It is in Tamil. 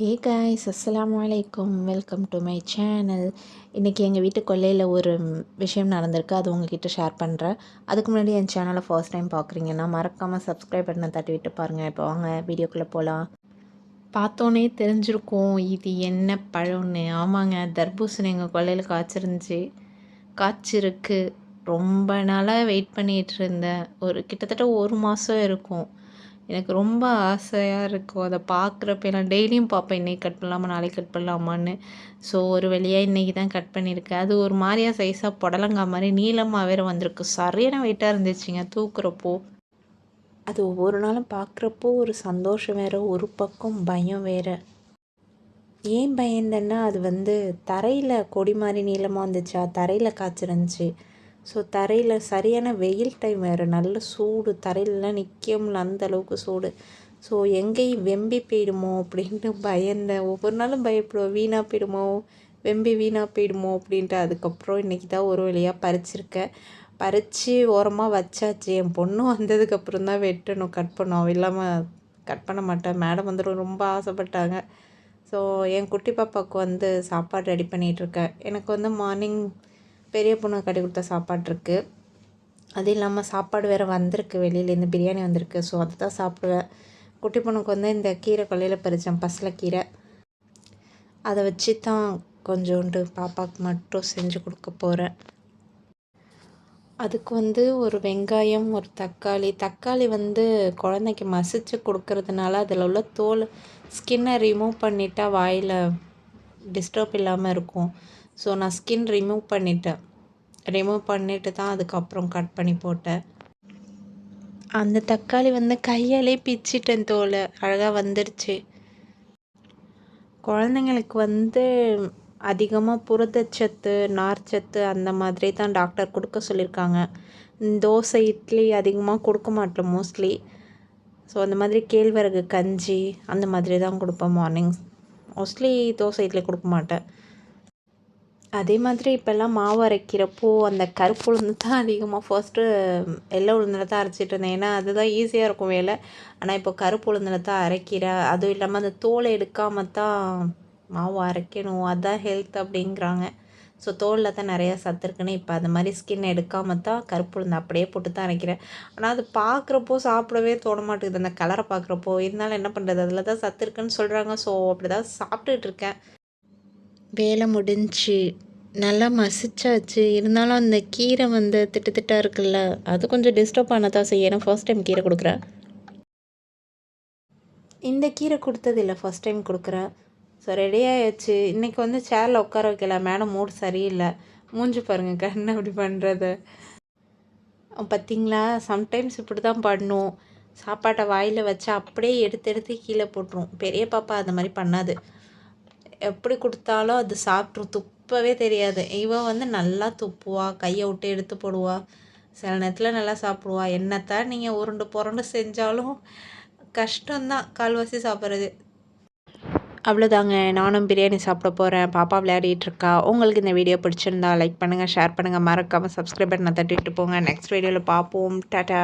ஹே காய்ஸ் அஸ்லாம் வலைக்கம் வெல்கம் டு மை சேனல் இன்றைக்கி எங்கள் வீட்டு கொல்லையில் ஒரு விஷயம் நடந்திருக்கு. அது உங்ககிட்ட ஷேர் பண்ணுறேன் அதுக்கு முன்னாடி என் சேனலை ஃபர்ஸ்ட் டைம் பார்க்குறீங்கன்னா மறக்காமல் சப்ஸ்கிரைப் பண்ண தட்டி விட்டு பாருங்கள் இப்போ வாங்க வீடியோக்குள்ளே போகலாம் பார்த்தோன்னே தெரிஞ்சிருக்கும் இது என்ன பழம்னு. ஆமாங்க தர்பூசணி எங்கள் கொல்லையில் காய்ச்சிருந்துச்சி. காய்ச்சிருக்கு. ரொம்ப நாளாக வெயிட் பண்ணிகிட்டு இருந்தேன். ஒரு கிட்டத்தட்ட ஒரு மாதம் இருக்கும். எனக்கு ரொம்ப ஆசையாக இருக்கும் அதை பார்க்குறப்ப நான் டெய்லியும் பார்ப்பேன் இன்றைக்கி கட் பண்ணலாமா? நாளைக்கு கட் பண்ணலாமான்னு. ஸோ ஒரு வழியாக இன்றைக்கி தான் கட் பண்ணியிருக்கேன். அது ஒரு மாதிரியா சைஸாக புடலங்கா மாதிரி நீளமாக வேறு வந்திருக்கு. சரியான வெயிட்டாக இருந்துச்சுங்க தூக்குறப்போ. அது ஒவ்வொரு நாளும் பார்க்குறப்போ ஒரு சந்தோஷம் வேறு ஒரு பக்கம் பயம் வேறு. ஏன் பயந்தேன்னா அது வந்து தரையில் கொடி மாதிரி நீளமாக வந்துச்சா? தரையில் காய்ச்சிருந்துச்சி. ஸோ தரையில் சரியான வெயில் டைம் வேறு. நல்ல சூடு. தரையிலலாம் நிற்க முடியல அந்த அளவுக்கு சூடு. ஸோ எங்கேயும் வெம்பி போயிடுமோ அப்படின்ட்டு பயந்தேன் ஒவ்வொரு நாளும் பயப்படுவோம் வீணாக போயிடுமோ? வெம்பி வீணாக போயிடுமோ? அப்படின்ட்டு அதுக்கப்புறம் இன்றைக்கி தான் ஒரு வழியாக பறிச்சிருக்கேன் பறித்து ஓரமாக வச்சாச்சு. என் பொண்ணு வந்ததுக்கப்புறம் தான் வெட்டணும். கட் பண்ணோம் இல்லாமல் கட் பண்ண மாட்டேன் மேடம் வந்துடும். ரொம்ப ஆசைப்பட்டாங்க. ஸோ என் குட்டி பாப்பாவுக்கு வந்து சாப்பாடு ரெடி பண்ணிகிட்ருக்கேன் எனக்கு வந்து மார்னிங் பெரிய பொண்ணு கட்டி கொடுத்த சாப்பாடு இருக்குது அது இல்லாமல் சாப்பாடு வேறு வந்திருக்கு வெளியிலேருந்து பிரியாணி வந்திருக்கு. ஸோ அதை தான் சாப்பிடுவேன். குட்டி பொண்ணுக்கு வந்து இந்த கீரை கொல்லையில் பறித்தேன் கீரை. அதை வச்சு தான் கொஞ்சோண்டு பாப்பாவுக்கு மட்டும் செஞ்சு கொடுக்க போகிறேன் அதுக்கு வந்து ஒரு வெங்காயம் ஒரு தக்காளி. தக்காளி வந்து குழந்தைக்கு மசிச்சு கொடுக்கறதுனால அதில் உள்ள தோல் ஸ்கின்னை ரிமூவ் பண்ணிட்டா வாயில் டிஸ்டர்ப் இல்லாமல் இருக்கும். ஸோ நான் ஸ்கின் ரிமூவ் பண்ணிட்டேன். ரிமூவ் பண்ணிட்டு தான் அதுக்கப்புறம் கட் பண்ணி போட்டேன். அந்த தக்காளி வந்து கையாலே பிச்சிட்டேன் தோல் அழகாக வந்துடுச்சு குழந்தைங்களுக்கு வந்து அதிகமாக புரதச்சத்து நார்ச்சத்து அந்த மாதிரி தான் டாக்டர் கொடுக்க சொல்லியிருக்காங்க. தோசை இட்லி அதிகமாக கொடுக்க மாட்டோம் மோஸ்ட்லி ஸோ அந்த மாதிரி கேழ்வரகு கஞ்சி அந்த மாதிரி தான் கொடுப்பேன் மார்னிங் மோஸ்ட்லி தோசை இட்லி கொடுக்க மாட்டேன். அதே மாதிரி இப்போல்லாம் மாவு அரைக்கிறப்போ அந்த கருப்பு உளுந்து தான் அதிகமாக ஃபர்ஸ்ட்டு வெள்ளை உளுந்தில் தான் அரைச்சிட்டு இருந்தேன். ஏன்னா அதுதான் ஈஸியாக இருக்கும் வேலை. ஆனால் இப்போ கருப்பு உளுந்தில் தான் அரைக்கிறேன் அதுவும் இல்லாமல் அந்த தோலை எடுக்காமல் தான் மாவு அரைக்கணும். அதுதான் ஹெல்த் அப்படிங்கிறாங்க. ஸோ தோலில் தான் நிறையா சத்து இருக்குன்னு இப்போ அந்த மாதிரி ஸ்கின் எடுக்காமல் தான் கருப்பு உளுந்து அப்படியே போட்டு தான் அரைக்கிறேன். ஆனால் அது பார்க்குறப்போ சாப்பிடவே தோண மாட்டேங்குது. அந்த கலரை பார்க்குறப்போ. இருந்தாலும் என்ன பண்ணுறது அதில் தான் சத்து இருக்குன்னு சொல்கிறாங்க ஸோ அப்படி தான் சாப்பிட்டுட்டு இருக்கேன். வேலை முடிஞ்சு நல்லா மசிச்சாச்சு. இருந்தாலும் அந்த கீரை வந்து திட்டு திட்டாக இருக்குல்ல அது கொஞ்சம் டிஸ்டர்ப் ஆனதான் செய்யும். ஏன்னா ஃபர்ஸ்ட் டைம் கீரை கொடுக்குறேன் இந்த கீரை கொடுத்தது இல்லை ஃபஸ்ட் டைம் கொடுக்குறேன் ஸோ ரெடி ஆகிடுச்சு இன்றைக்கி வந்து சேரில் உட்கார வைக்கல. மேடம் மூடு சரியில்லை. மூஞ்சி பாருங்கள் கண்ணு அப்படி பண்ணுறது பார்த்தீங்களா சம்டைம்ஸ் இப்படி தான் பண்ணும். சாப்பாட்டை வாயில் வச்சு அப்படியே எடுத்து எடுத்து கீழே போட்டுரும். பெரிய பாப்பா அந்த மாதிரி பண்ணாது. எப்படி கொடுத்தாலும் அது சாப்பிட்ரும் துப்பவே தெரியாது. இவன் வந்து நல்லா துப்புவா கையை விட்டு எடுத்து போடுவா. சில நேரத்தில் நல்லா சாப்பிடுவா. என்னத்தான் நீங்கள் உருண்டு புரண்டு செஞ்சாலும் கஷ்டம்தான். கால்வாசி சாப்பிட்றது. அவ்வளோதாங்க நானும் பிரியாணி சாப்பிட போகிறேன் பாப்பா விளையாடிட்டு இருக்கா. உங்களுக்கு இந்த வீடியோ பிடிச்சிருந்தா லைக் பண்ணுங்கள் ஷேர் பண்ணுங்கள் மறக்காமல் சப்ஸ்கிரைப் பண்ண தட்டிட்டு போங்க. நெக்ஸ்ட் வீடியோவில் பார்ப்போம் டாட்டா